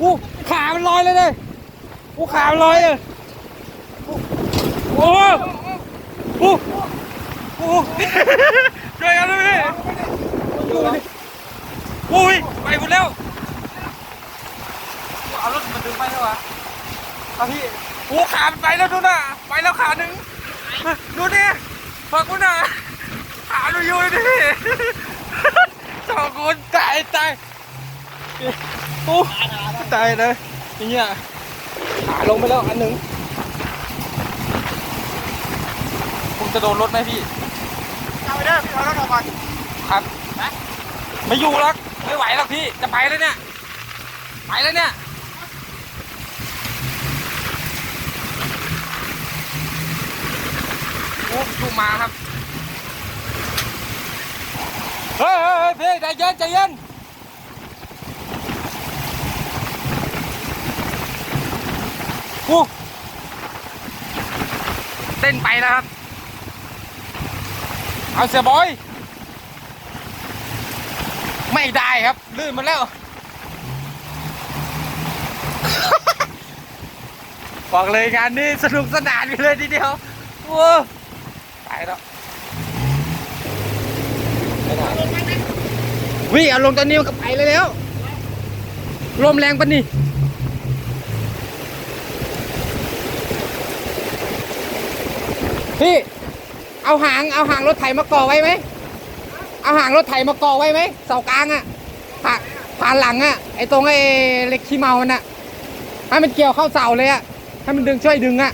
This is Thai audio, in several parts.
อู้ขามันลอยเลยเลยอู้ขามันลอยเลยโอ้โหโอ้โหช่วยกันเลยพี่โอ้ยไปหมดแล้วเอารถมันดึงไปแล้ววะเอาพี่โอ้ขามันไปแล้วดูน่ะไปแล้วขาหนึ่งดูดิฟังกูน่ะขาดูอยู่ดิสองคนตายตาย โอ้ตายเลยอย่างเงี้ยขาลงไปแล้วอันหนึ่งผมจะโดนรถไหมพี่เอาไปเด้อพี่เอารถออกก่อนครับไม่อยู่แล้วไม่ไหวแล้วพี่จะไปแล้วเนี่ยไปแล้วเนี่ยโอ้ชูมาครับเฮ้ยเฮ้ยเฮ้ยพี่ใจเย็นใจเย็น กูเต้นไปแล้วครับ เอาเสียบอย ไม่ได้ครับ ลื่นมาแล้ว บอกเลยงานนี้สนุกสนานไปเลยทีเดียวโอ้ไปแล้วไม่ได้วิเอาลงตอนนี้มันก็ไปเลยแล้วลมแรงปะนี่ พี่ เอาหางเอาหางรถไถมาก่อไว้ไหม เอาหางรถไถมาก่อไว้ไหมเสากลางอะผ่าผ่านหลังอะไอตรงไอเหล็กขี้เมามันอะให้มันเกี่ยวเข้าเสาเลยอะให้มันดึงช่วยดึงอะ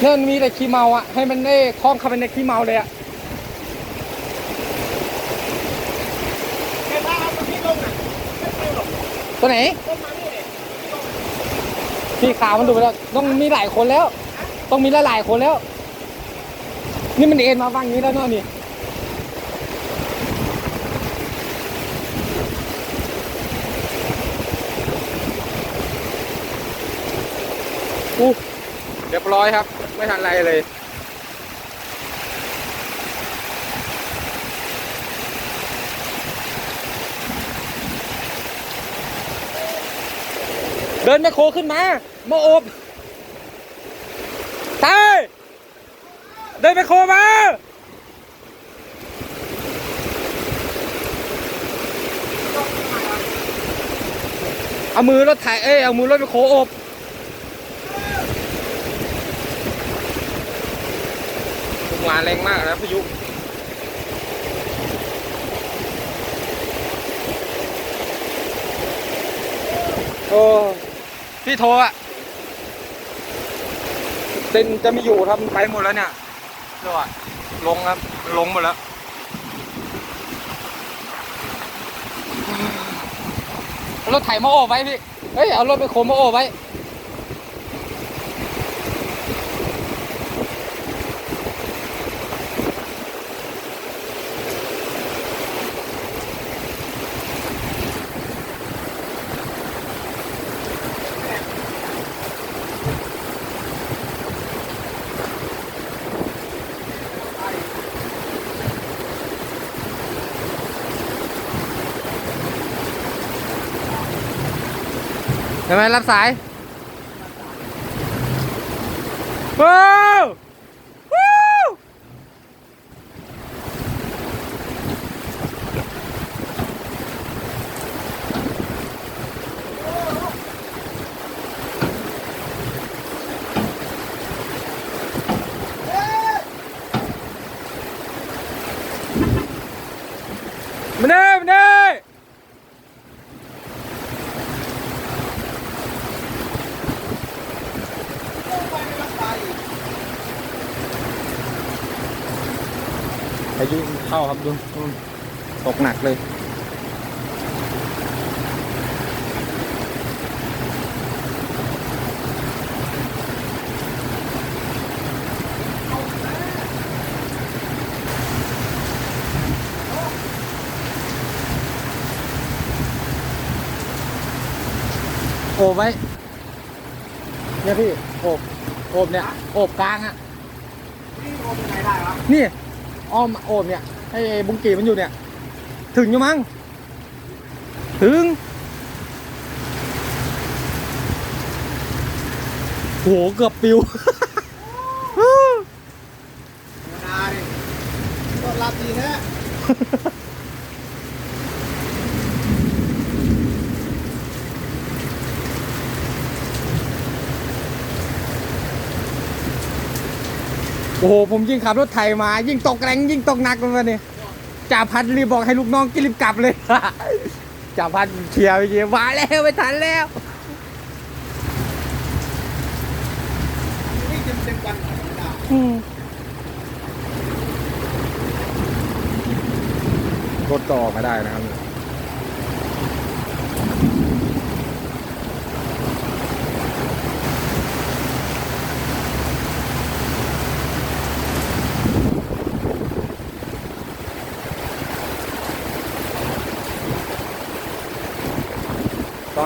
เนี่ยมันมีเหล็กขี้เมาอะให้มันได้คล้องเข้าไปในขี้เมาเลยอะ เดี๋ยวถ้าเอาตัวพี่ลงน่ะไม่ไปหรอก ตัวไหนต้นมานี่เลยพี่ขามันดูไปแล้ว ต้องมีหลายคนแล้ว ต้องมีลหลายคนแล้ว นี่มันเอ็นมาฟังนี้แล้วเนาะนี่อู้เรียบร้อยครับ ไม่ทันไรเลย ดินแมคโครขึ้นมามาโอบตายเดินแมคโครมาเอามือรถถ่ายเอ้ยเอามือรถแมคโครโอบมาแรงมากนะพายุโอ้ พี่โทรอะเต็นจะไม่อยู่ครับมันไปหมดแล้วเนี่ยเดี๋ยวอะลงครับ ลงหมดแล้วเอารถไถมาโอบไว้พี่ เฮ้ย เอารถไปโคมมาโอบไว้ เห็นไหมรับสายว้าวว้าวมาเน่มาเน่ พา ยุเข้าครับดูดูตกหนักเลยโอบไว้เนี่ยพี่โอบโอบเนี่ยโอบกลางอะนี่โอมยังไงได้วะนี่ อ้อมโอบเนี่ยไอ้บุงกีมันอยู่เนี่ย ถึงอยู่มั้งถึงโหเกือบปิวธรรมดาดิรถลาดีนะ โอ้โห ผมยิ่งขับรถไถมา ยิ่งตกแรงยิ่งตกหนักเลยวันนี้จ่าพัดรีบบอกให้ลูกน้องกินรีบกลับเลยจ่าพัดเชียร์ไปเชียร์มาแล้วไม่ทันแล้วนี่เต็มเต็มวันธรรมดาอืมรถก็ออกมาได้นะครับ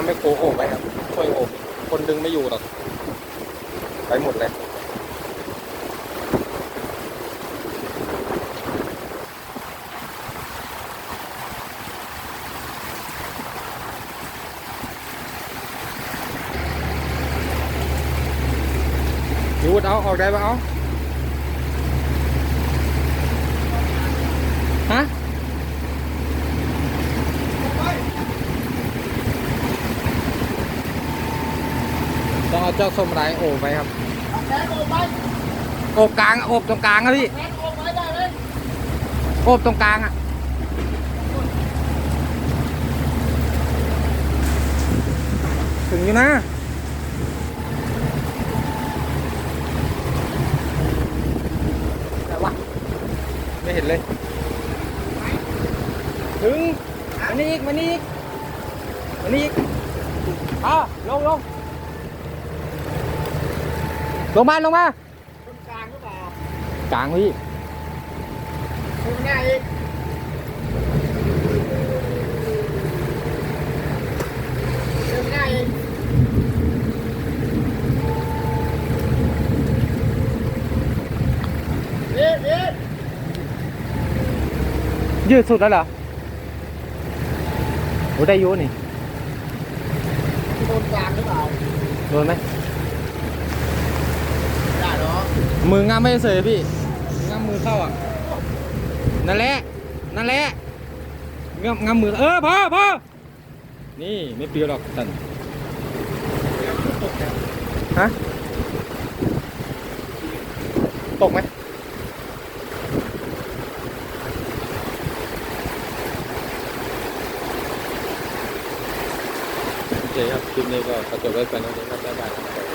ไม่โคโอบไปครับช่วยโอบคนดึงไม่อยู่หรอกไปหมดเลยยูดเอาออกได้ปะเอา ต้องเอาเจ้าส้มไรโอบไปครับแขนโอมไปโอบกลางอะโอบตรงกลางอะพี่แขนโอมไปได้เลยโอบตรงกลางอะถึงอยู่นะแต่วะไม่เห็นเลย ถึงมานี่อีกมานี่อีกมานี่อีกอะลงลง ลงมาลงมาคนกลางหรือเปล่ากลางพี่คนง่ายอีกเดินง่ายอีกเอ๊ะเอ๊ะยืดสุดแล้วเหรอโอ้ได้อยูนี่คนกลางหรือเปล่าโดนไหม ได้เหรอ มืองามไม่เสยพี่งามมือเข้าอะ นั่นแหละ นั่นแหละงามงามมือ เออพอพอนี่ไม่เปรี้ยวหรอกตันฮะ ตกไหมโอเคครับ คลิปนี้ก็กระจบไว้เป็นเท่านี้ครับบ๊ายบาย